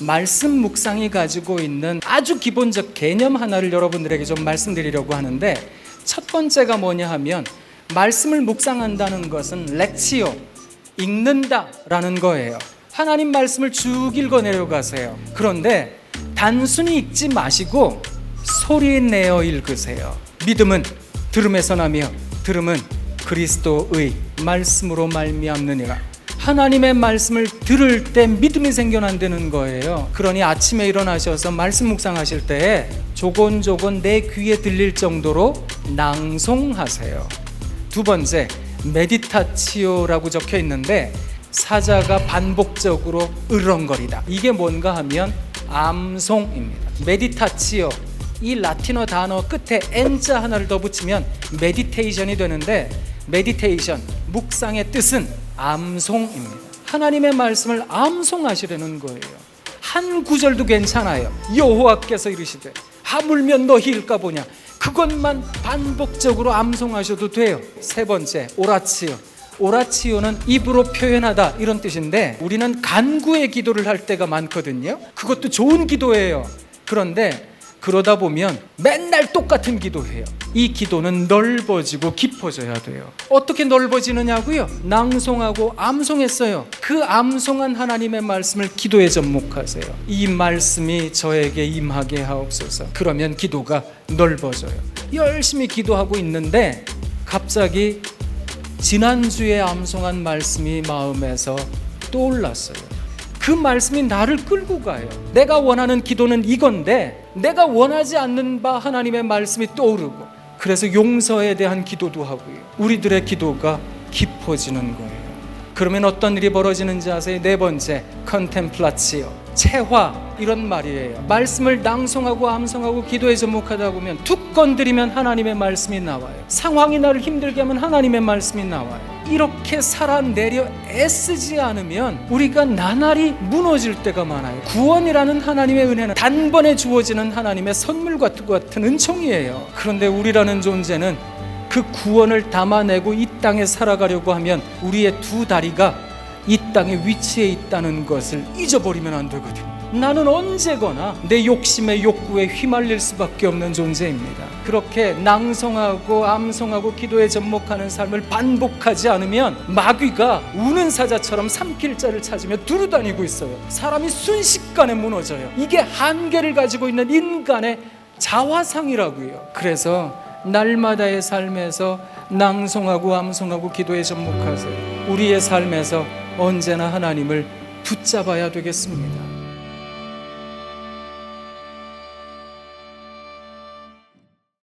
말씀 묵상이 가지고 있는 아주 기본적 개념 하나를 여러분들에게 좀 말씀드리려고 하는데 첫 번째가 뭐냐 하면 말씀을 묵상한다는 것은 렉치오 읽는다라는 거예요. 하나님 말씀을 쭉 읽어 내려가세요. 그런데 단순히 읽지 마시고 소리 내어 읽으세요. 믿음은 들음에서 나며 들음은 그리스도의 말씀으로 말미암느니라. 하나님의 말씀을 들을 때 믿음이 생겨난다는 거예요. 그러니 아침에 일어나셔서 말씀 묵상하실 때 조곤조곤 내 귀에 들릴 정도로 낭송하세요. 두 번째, 메디타치오라고 적혀 있는데 사자가 반복적으로 으렁거리다. 이게 뭔가 하면 암송입니다. 메디타치오 이 라틴어 단어 끝에 n자 하나를 더 붙이면 메디테이션이 되는데 메디테이션 묵상의 뜻은 암송입니다. 하나님의 말씀을 암송하시려는 거예요. 한 구절도 괜찮아요. 여호와께서 이르시되 하물며 너희 일까 보냐. 그것만 반복적으로 암송하셔도 돼요. 세 번째 오라치오. 오라치오는 입으로 표현하다 이런 뜻인데 우리는 간구의 기도를 할 때가 많거든요. 그것도 좋은 기도예요. 그런데 그러다 보면 맨날 똑같은 기도해요. 이 기도는 넓어지고 깊어져야 돼요. 어떻게 넓어지느냐고요? 낭송하고 암송했어요. 그 암송한 하나님의 말씀을 기도에 접목하세요. 이 말씀이 저에게 임하게 하옵소서. 그러면 기도가 넓어져요. 열심히 기도하고 있는데 갑자기 지난주에 암송한 말씀이 마음에서 떠올랐어요. 그 말씀이 나를 끌고 가요. 내가 원하는 기도는 이건데 내가 원하지 않는 바 하나님의 말씀이 떠오르고 그래서 용서에 대한 기도도 하고요. 우리들의 기도가 깊어지는 거예요. 그러면 어떤 일이 벌어지는지 아세요? 네 번째, 컨템플라치오, 체화 이런 말이에요. 말씀을 낭송하고 암송하고 기도에 접목하다 보면 툭 건드리면 하나님의 말씀이 나와요. 상황이 나를 힘들게 하면 하나님의 말씀이 나와요. 이렇게 살아내려 애쓰지 않으면 우리가 나날이 무너질 때가 많아요. 구원이라는 하나님의 은혜는 단번에 주어지는 하나님의 선물 같은 은총이에요. 그런데 우리라는 존재는 그 구원을 담아내고 이 땅에 살아가려고 하면 우리의 두 다리가 이 땅에 위치해 있다는 것을 잊어버리면 안 되거든요. 나는 언제거나 내 욕심의 욕구에 휘말릴 수밖에 없는 존재입니다. 그렇게 낭송하고 암송하고 기도에 접목하는 삶을 반복하지 않으면 마귀가 우는 사자처럼 삼킬 자를 찾으며 두루다니고 있어요. 사람이 순식간에 무너져요. 이게 한계를 가지고 있는 인간의 자화상이라고요. 그래서 날마다의 삶에서 낭송하고 암송하고 기도에 접목하세요. 우리의 삶에서 언제나 하나님을 붙잡아야 되겠습니다.